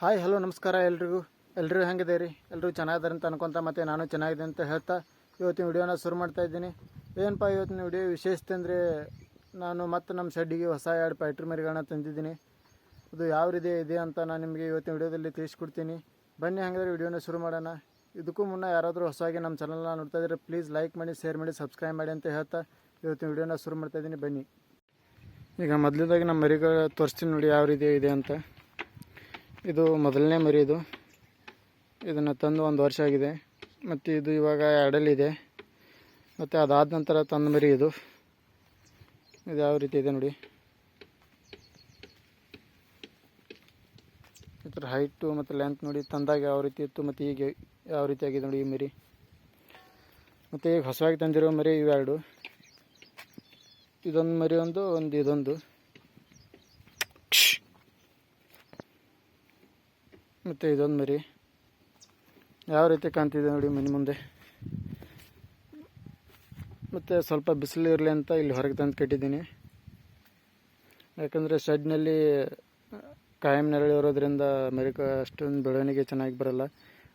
Hi, hello, ನಮಸ್ಕಾರ ಎಲ್ರಿಗೂ. ಎಲ್ಲರೂ ಹೆಂಗಿದೆ ರೀ ಎಲ್ಲರೂ ಚೆನ್ನಾಗಿದ್ದಾರೆ ಅಂತ ಅನ್ಕೊಂತ ಮತ್ತು ನಾನು ಚೆನ್ನಾಗಿದೆ ಅಂತ ಹೇಳ್ತಾ ಇವತ್ತಿನ ವಿಡಿಯೋನ ಶುರು ಮಾಡ್ತಾ ಇದ್ದೀನಿ. ಏನಪ್ಪ ಇವತ್ತಿನ ವಿಡಿಯೋ ವಿಶೇಷತೆ ಅಂದರೆ ನಾನು ಮತ್ತೆ ನಮ್ಮ ಶೆಡ್ಡಿಗೆ ಹೊಸ ಎರಡು ಪ್ಯಾಟ್ರಿ ಮರಿಗಳನ್ನ ತಂದಿದ್ದೀನಿ. ಅದು ಯಾವ ರೀತಿ ಇದೆ ಅಂತ ನಾನು ನಿಮಗೆ ಇವತ್ತಿನ ವಿಡಿಯೋದಲ್ಲಿ ತಿಳಿಸ್ಕೊಡ್ತೀನಿ. ಬನ್ನಿ, ಹಾಗಾದರೆ ವಿಡಿಯೋನ ಶುರು ಮಾಡೋಣ. ಇದಕ್ಕೂ ಮುನ್ನ ಯಾರಾದರೂ ಹೊಸಾಗಿ ನಮ್ಮ ಚಾನಲ್ನ ನೋಡ್ತಾ ಇದ್ದರೆ ಪ್ಲೀಸ್ ಲೈಕ್ ಮಾಡಿ ಶೇರ್ ಮಾಡಿ ಸಬ್ಸ್ಕ್ರೈಬ್ ಮಾಡಿ ಅಂತ ಹೇಳ್ತಾ ಇವತ್ತಿನ ವಿಡಿಯೋನ ಶುರು ಮಾಡ್ತಾ ಇದ್ದೀನಿ. ಬನ್ನಿ. ಈಗ ಮೊದಲದಾಗಿ ನಮ್ಮ ಮರಿಗಳು ತೋರಿಸ್ತೀನಿ ನೋಡಿ ಯಾವ ರೀತಿ ಇದೆ ಅಂತ. ಇದು ಮೊದಲನೇ ಮರಿ ಇದು. ಇದನ್ನು ತಂದು ಒಂದು ವರ್ಷ ಆಗಿದೆ. ಮತ್ತು ಇದು ಇವಾಗ ಎರಡಲ್ಲಿದೆ ಮತ್ತು ಅದಾದ ನಂತರ ತಂದ ಮರಿ ಇದು. ಇದು ಯಾವ ರೀತಿ ಇದೆ ನೋಡಿ. ಇದರ ಹೈಟು ಮತ್ತು ಲೆಂತ್ ನೋಡಿ ತಂದಾಗ ಯಾವ ರೀತಿ ಇತ್ತು ಮತ್ತು ಈಗ ಯಾವ ರೀತಿ ಆಗಿದೆ ನೋಡಿ ಈ ಮರಿ. ಮತ್ತು ಈಗ ಹೊಸವಾಗಿ ತಂದಿರೋ ಮರಿ ಇವೆರಡು. ಇದೊಂದು ಮರಿ ಒಂದು ಒಂದು ಇದೊಂದು. ಮತ್ತು ಇದೊಂದು ಮರಿ. ಯಾವ ರೀತಿ ಕಾಣ್ತಿದೆ ನೋಡಿ ಮನೆ ಮುಂದೆ. ಮತ್ತು ಸ್ವಲ್ಪ ಬಿಸಿಲು ಇರಲಿ ಅಂತ ಇಲ್ಲಿ ಹೊರಗೆ ತಂದು ಕಟ್ಟಿದ್ದೀನಿ. ಯಾಕಂದರೆ ಶೆಡ್ನಲ್ಲಿ ಕಾಯಂ ನೆರಳು ಇರೋದ್ರಿಂದ ಮರಿಕ ಅಷ್ಟೊಂದು ಬೆಳವಣಿಗೆ ಚೆನ್ನಾಗಿ ಬರಲ್ಲ.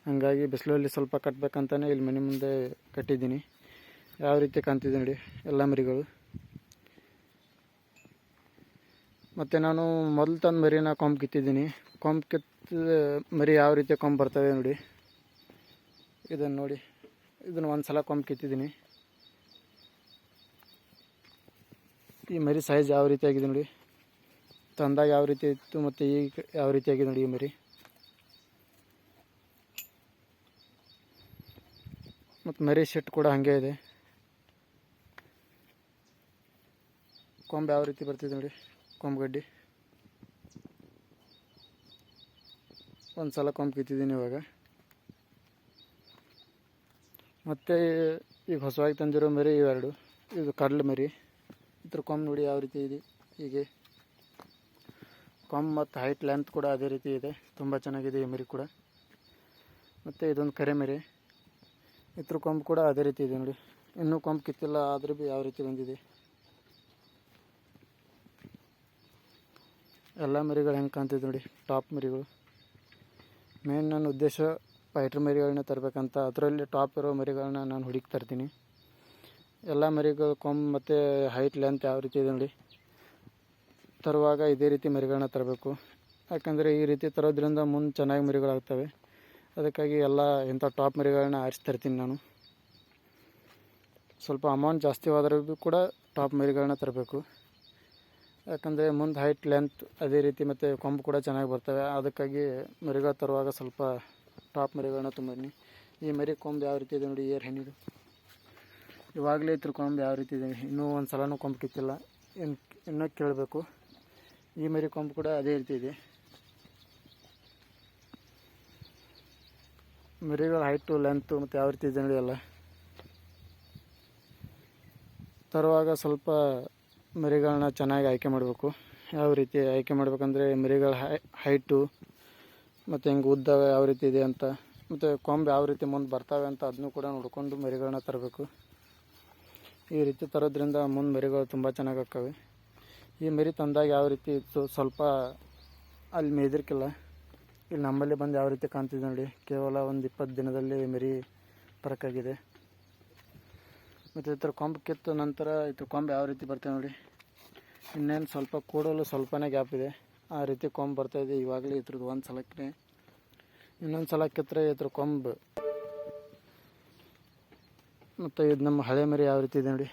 ಹಾಗಾಗಿ ಬಿಸಿಲಲ್ಲಿ ಸ್ವಲ್ಪ ಕಟ್ಟಬೇಕಂತಲೇ ಇಲ್ಲಿ ಮನೆ ಮುಂದೆ ಕಟ್ಟಿದ್ದೀನಿ. ಯಾವ ರೀತಿ ಕಾಣ್ತಿದೆ ನೋಡಿ ಎಲ್ಲ ಮರಿಗಳು. ಮತ್ತು ನಾನು ಮೊದಲು ತಂದು ಮರಿನ ಕೊಂಬ್ ಕಿತ್ತಿದ್ದೀನಿ. ಕೊಂಬ್ ಕಿತ್ತಿದ ಮರಿ ಯಾವ ರೀತಿ ಕೊಂಬ್ ಬರ್ತವೆ ನೋಡಿ. ಇದನ್ನು ನೋಡಿ. ಇದನ್ನು ಒಂದು ಸಲ ಕೊಂಬ್ ಕಿತ್ತಿದ್ದೀನಿ. ಈ ಮರಿ ಸೈಜ್ ಯಾವ ರೀತಿ ಆಗಿದೆ ನೋಡಿ. ತಂದಾಗ ಯಾವ ರೀತಿ ಇತ್ತು ಮತ್ತು ಈಗ ಯಾವ ರೀತಿ ಆಗಿದೆ ನೋಡಿ ಈ ಮರಿ. ಮತ್ತು ಮರಿ ಶೆಟ್ ಕೂಡ ಹಾಗೆ ಇದೆ. ಕೊಂಬ್ ಯಾವ ರೀತಿ ಬರ್ತಿದೆ ನೋಡಿ. ಕೊಂಬಗಡ್ಡಿ ಒಂದು ಸಲ ಕೊಂಬ್ ಕಿತ್ತಿದ್ದೀನಿ ಇವಾಗ. ಮತ್ತು ಈಗ ಹೊಸವಾಗಿ ತಂದಿರೋ ಮರಿ ಇವೆರಡು. ಇದು ಕಡಲು ಮರಿ. ಇದ್ರ ಕೊಂಬ್ ನೋಡಿ ಯಾವ ರೀತಿ ಇದೆ, ಹೀಗೆ. ಕೊಂಬ್ ಮತ್ತು ಹೈಟ್ ಲೆಂತ್ ಕೂಡ ಅದೇ ರೀತಿ ಇದೆ. ತುಂಬ ಚೆನ್ನಾಗಿದೆ ಈ ಮರಿ ಕೂಡ. ಮತ್ತು ಇದೊಂದು ಕರೆ ಮರಿ. ಇದ್ರ ಕೊಂಬ್ ಕೂಡ ಅದೇ ರೀತಿ ಇದೆ ನೋಡಿ. ಇನ್ನೂ ಕೊಂಬ್ ಕಿತ್ತಿಲ್ಲ, ಆದರೂ ಭೀ ಯಾವ ರೀತಿ ಬಂದಿದೆ. ಎಲ್ಲ ಮರಿಗಳು ಹೆಂಗೆ ಕಾಣ್ತಿದೆ ನೋಡಿ ಟಾಪ್ ಮರಿಗಳು. ಮೇನ್ ನನ್ನ ಉದ್ದೇಶ ಫೈಟ್ರ್ ಮರಿಗಳನ್ನ ತರಬೇಕಂತ, ಅದರಲ್ಲಿ ಟಾಪ್ ಇರೋ ಮರಿಗಳನ್ನ ನಾನು ಹುಡುಕಿ ತರ್ತೀನಿ. ಎಲ್ಲ ಮರಿಗಳು ಕೊಮ್ ಮತ್ತು ಹೈಟ್ ಲೆಂತ್ ಯಾವ ರೀತಿ ಇದೆ ನೋಡಿ. ತರುವಾಗ ಇದೇ ರೀತಿ ಮರಿಗಳನ್ನ ತರಬೇಕು. ಯಾಕಂದರೆ ಈ ರೀತಿ ತರೋದ್ರಿಂದ ಮುಂದೆ ಚೆನ್ನಾಗಿ ಮರಿಗಳಾಗ್ತವೆ. ಅದಕ್ಕಾಗಿ ಎಲ್ಲ ಇಂಥ ಟಾಪ್ ಮರಿಗಳನ್ನ ಆರಿಸಿ ತರ್ತೀನಿ ನಾನು. ಸ್ವಲ್ಪ ಅಮೌಂಟ್ ಜಾಸ್ತಿ ಹೋದರೂ ಕೂಡ ಟಾಪ್ ಮರಿಗಳನ್ನ ತರಬೇಕು. ಯಾಕಂದರೆ ಮುಂದೆ ಹೈಟ್ ಲೆಂತ್ ಅದೇ ರೀತಿ ಮತ್ತು ಕೊಂಬು ಕೂಡ ಚೆನ್ನಾಗಿ ಬರ್ತವೆ. ಅದಕ್ಕಾಗಿ ಮರಿಗಳು ತರುವಾಗ ಸ್ವಲ್ಪ ಟಾಪ್ ಮರಿಗಳನ್ನ ತುಂಬಿ ಈ ಮರಿ ಕೊಂಬು ಯಾವ ರೀತಿ ಇದೆ ನೋಡಿ ಏರ್ ಹೆಣ್ಣಿದು ಇವಾಗಲೇ ಇದ್ರ ಕೊಂಬು ಯಾವ ರೀತಿ ಇದೆ? ಇನ್ನೂ ಒಂದು ಸಲನೂ ಕೊಂಬು ಕಿತ್ತಿಲ್ಲ. ಇನ್ನು ಇನ್ನೂ ಕೇಳಬೇಕು. ಈ ಮರಿ ಕೊಂಬು ಕೂಡ ಅದೇ ರೀತಿ ಇದೆ. ಮರಿಗಳ ಹೈಟು ಲೆಂತು ಮತ್ತು ಯಾವ ರೀತಿ ಇದೆ ನೋಡಿ ಎಲ್ಲ. ತರುವಾಗ ಸ್ವಲ್ಪ ಮರಿಗಳನ್ನ ಚೆನ್ನಾಗಿ ಆಯ್ಕೆ ಮಾಡಬೇಕು. ಯಾವ ರೀತಿ ಆಯ್ಕೆ ಮಾಡಬೇಕಂದ್ರೆ ಮರಿಗಳ ಹೈ, ಹೈಟು ಮತ್ತು ಹೆಂಗೆ ಉದ್ದ ಯಾವ ರೀತಿ ಇದೆ ಅಂತ, ಮತ್ತು ಕೊಂಬೆ ಯಾವ ರೀತಿ ಮುಂದೆ ಬರ್ತವೆ ಅಂತ ಅದನ್ನು ಕೂಡ ನೋಡಿಕೊಂಡು ಮರಿಗಳನ್ನ ತರಬೇಕು. ಈ ರೀತಿ ತರೋದ್ರಿಂದ ಮುಂದೆ ಮರಿಗಳು ತುಂಬ ಚೆನ್ನಾಗಿ ಆಕ್ಕವೆ ಈ ಮರಿ ತಂದಾಗ ಯಾವ ರೀತಿ ಇತ್ತು ಸ್ವಲ್ಪ ಅಲ್ಲಿ ಮೇದಿರ್ಕಿಲ್ಲ. ಇಲ್ಲಿ ನಮ್ಮಲ್ಲಿ ಬಂದು ಯಾವ ರೀತಿ ಕಾಣ್ತಿದೆ ನೋಡಿ. ಕೇವಲ ಒಂದು ಇಪ್ಪತ್ತು ದಿನದಲ್ಲಿ ಮರಿ ಪರಕ್ಕಾಗಿದೆ. ಮತ್ತು ಇದ್ರ ಕೊಂಬು ಕಿತ್ತ ನಂತರ ಈ ಥರ ಕೊಂಬೆ ಯಾವ ರೀತಿ ಬರ್ತದೆ ನೋಡಿ. ಇನ್ನೇನು ಸ್ವಲ್ಪ ಕೂಡಲು ಸ್ವಲ್ಪನೇ ಗ್ಯಾಪ್ ಇದೆ. ಆ ರೀತಿ ಕೊಂಬ್ ಬರ್ತಾ ಇದೆ. ಇವಾಗಲೇ ಇದ್ರದ್ದು ಒಂದು ಸಲಕ್ಕೆ. ಇನ್ನೊಂದು ಸಲ ಕಿತ್ತರೆ ಥರ ಕೊಂಬು. ಮತ್ತು ಇದು ನಮ್ಮ ಹಳೆ ಮರಿ ಯಾವ ರೀತಿ ಇದೆ ನೋಡಿ.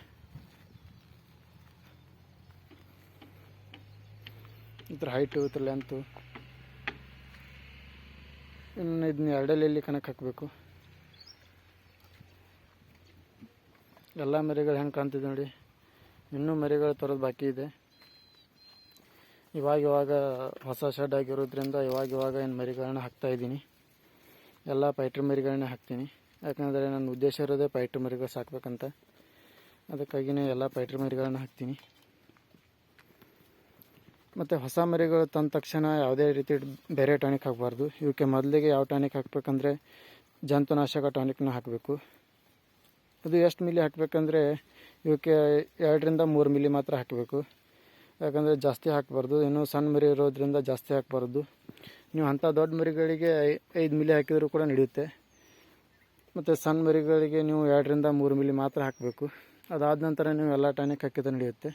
ಇದ್ರ ಹೈಟು ಇದ್ರ ಲೆಂತು ಇನ್ನು ಇದನ್ನ ಎರಡಲ್ಲಿ ಕಣಕ್ಕೆ ಹಾಕಬೇಕು? ಎಲ್ಲ ಮರಿಗಳು ಹೆಂಗೆ ಕಾಣ್ತಿದೆ ನೋಡಿ. ಇನ್ನೂ ಮರಿಗಳು ತರೋದು ಬಾಕಿ ಇದೆ. ಇವಾಗ ಇವಾಗ ಹೊಸ ಶೆಡ್ ಆಗಿರೋದ್ರಿಂದ ಇವಾಗ ಇವಾಗ ಏನು ಮರಿಗಳನ್ನ ಹಾಕ್ತಾ ಇದ್ದೀನಿ. ಎಲ್ಲ ಪೈಟ್ರ್ ಮರಿಗಳನ್ನ ಹಾಕ್ತೀನಿ. ಯಾಕಂದರೆ ನನ್ನ ಉದ್ದೇಶ ಇರೋದೇ ಪೈಟ್ರ್ ಮರಿಗಳು ಸಾಕ್ಬೇಕಂತ. ಅದಕ್ಕಾಗಿನೇ ಎಲ್ಲ ಪೈಟ್ರ್ ಮರಿಗಳನ್ನ ಹಾಕ್ತೀನಿ. ಮತ್ತು ಹೊಸ ಮರಿಗಳು ತಂದ ತಕ್ಷಣ ಯಾವುದೇ ರೀತಿ ಬೇರೆ ಟಾನಿಕ್ ಹಾಕಬಾರ್ದು. ಇವಕ್ಕೆ ಮೊದಲಿಗೆ ಯಾವ ಟಾನಿಕ್ ಹಾಕಬೇಕಂದ್ರೆ ಜಂತುನಾಶಕ ಟಾನಿಕ್ನ ಹಾಕಬೇಕು. ಅದು ಎಷ್ಟು ಮಿಲಿ ಹಾಕಬೇಕಂದ್ರೆ ಇವಕ್ಕೆ ಎರಡರಿಂದ ಮೂರು ಮಿಲಿ ಮಾತ್ರ ಹಾಕಬೇಕು. ಯಾಕಂದರೆ ಜಾಸ್ತಿ ಹಾಕಬಾರ್ದು. ಇನ್ನೂ ಸಣ್ಣ ಮರಿ ಇರೋದ್ರಿಂದ ಜಾಸ್ತಿ ಹಾಕಬಾರ್ದು. ನೀವು ಅಂಥ ದೊಡ್ಡ ಮರಿಗಳಿಗೆ ಐದು ಮಿಲಿ ಹಾಕಿದರೂ ಕೂಡ ನಡೆಯುತ್ತೆ. ಮತ್ತು ಸಣ್ಣ ಮರಿಗಳಿಗೆ ನೀವು ಎರಡರಿಂದ ಮೂರು ಮಿಲಿ ಮಾತ್ರ ಹಾಕಬೇಕು. ಅದಾದ ನಂತರ ನೀವು ಎಲ್ಲ ಟಾನಿಕ್ ಹಾಕಿದ ನಡೆಯುತ್ತೆ.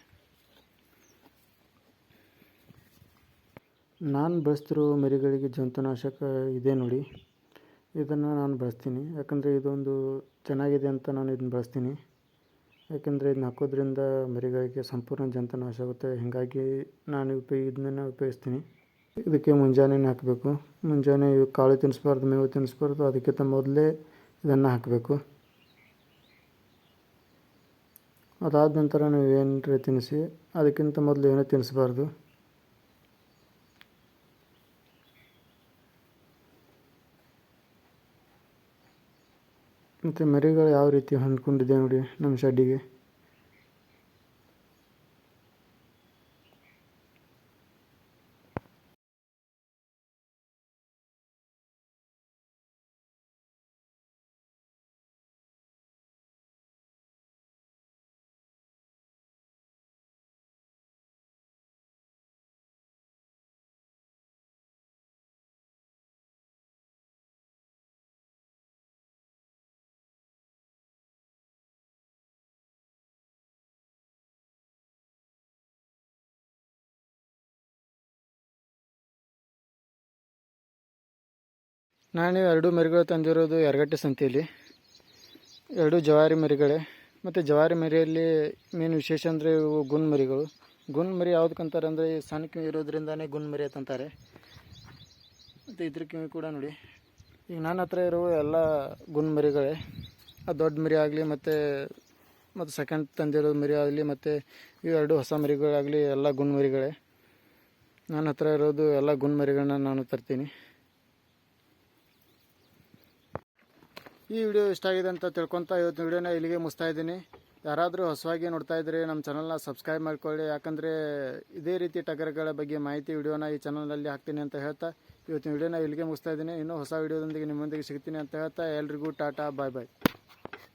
ನಾನು ಬಳಸ್ತಿರೋ ಮರಿಗಳಿಗೆ ಜಂತುನಾಶಕ ಇದೆ ನೋಡಿ. ಇದನ್ನು ನಾನು ಬಳಸ್ತೀನಿ. ಯಾಕಂದರೆ ಇದೊಂದು ಚೆನ್ನಾಗಿದೆ ಅಂತ ನಾನು ಇದನ್ನ ಬಳಸ್ತೀನಿ. ಯಾಕೆಂದರೆ ಇದನ್ನ ಹಾಕೋದ್ರಿಂದ ಮರಿಗಳಿಗೆ ಸಂಪೂರ್ಣ ಜಂತುನಾಶ ಆಗುತ್ತೆ. ಹೀಗಾಗಿ ನಾನು ಉಪಯೋಗ ಇದನ್ನ ಉಪಯೋಗಿಸ್ತೀನಿ. ಇದಕ್ಕೆ ಮುಂಜಾನೆ ಹಾಕಬೇಕು. ಮುಂಜಾನೆ ಕಾಳು ತಿನ್ನಿಸ್ಬಾರ್ದು ಮೇವು ತಿನ್ನಿಸ್ಬಾರ್ದು ಅದಕ್ಕಿಂತ ಮೊದಲೇ ಇದನ್ನು ಹಾಕಬೇಕು. ಅದಾದ ನಂತರ ನೀವು ಏನು ತಿನ್ನಿಸಿ ಅದಕ್ಕಿಂತ ಮೊದಲು ಏನೂ ತಿನ್ನಿಸ್ಬಾರ್ದು ಮತ್ತು ಮರಿಗಳು ಯಾವ ರೀತಿ ಹೊಂದ್ಕೊಂಡಿದೆ ನೋಡಿ ನಮ್ಮ ಶೆಡ್ಡಿಗೆ. ನಾನು ಎರಡು ಮರಿಗಳು ತಂದಿರೋದು ಎರಗಟ್ಟೆ ಸಂತೆಯಲ್ಲಿ. ಎರಡು ಜವಾರಿ ಮರಿಗಳೇ. ಮತ್ತು ಜವಾರಿ ಮರಿಯಲ್ಲಿ ಮೇನ್ ವಿಶೇಷ ಅಂದರೆ ಇವು ಗುನ್ ಮರಿಗಳು. ಗುನ್ ಮರಿ ಯಾವುದಕ್ಕಂತಾರೆ ಅಂದರೆ ಈ ಸಣ್ಣ ಕಿವಿ ಇರೋದ್ರಿಂದನೇ ಮರಿ ಅಂತಂತಾರೆ ಮತ್ತು ಇದ್ರ ಕಿವಿ ಕೂಡ ನೋಡಿ. ಈಗ ನನ್ನ ಹತ್ರ ಇರೋ ಎಲ್ಲ ಗುನ್ ಮರಿಗಳೇ. ಅದು ದೊಡ್ಡ ಮರಿ ಆಗಲಿ ಮತ್ತು ಮತ್ತು ಸೆಕೆಂಡ್ ತಂದಿರೋ ಮರಿ ಆಗಲಿ ಮತ್ತು ಎರಡು ಹೊಸ ಮರಿಗಳಾಗಲಿ ಎಲ್ಲ ಗುನ್ ಮರಿಗಳೇ. ನನ್ನ ಹತ್ರ ಇರೋದು ಎಲ್ಲ ಗುನ್ ಮರಿಗಳನ್ನ ನಾನು ತರ್ತೀನಿ. ಈ ವಿಡಿಯೋ ಇಷ್ಟ ಆಗಿದೆ ಅಂತ ತಿಳ್ಕೊತಾ ಇವತ್ತು ವಿಡಿಯೋನ ಇಲ್ಲಿಗೆ ಮುಗಿಸ್ತಾ ಇದ್ದೀನಿ. ಯಾರಾದರೂ ಹೊಸವಾಗಿ ನೋಡ್ತಾ ಇದ್ದರೆ ನಮ್ಮ ಚಾನಲ್ನ ಸಬ್ಸ್ಕ್ರೈಬ್ ಮಾಡ್ಕೊಳ್ಳಿ. ಯಾಕಂದರೆ ಇದೇ ರೀತಿ ಟಗರ್ಗಳ ಬಗ್ಗೆ ಮಾಹಿತಿ ವಿಡಿಯೋನ ಈ ಚಾನಲಲ್ಲಿ ಹಾಕ್ತೀನಿ ಅಂತ ಹೇಳ್ತಾ ಇವತ್ತಿನ ವಿಡಿಯೋನ ಇಲ್ಲಿಗೆ ಮುಗಿಸ್ತಾ ಇದ್ದೀನಿ. ಇನ್ನೂ ಹೊಸ ವಿಡಿಯೋದೊಂದಿಗೆ ನಿಮ್ಮೊಂದಿಗೆ ಸಿಗ್ತೀನಿ ಅಂತ ಹೇಳ್ತಾ ಎಲ್ರಿಗೂ ಟಾಟಾ, ಬಾಯ್ ಬಾಯ್.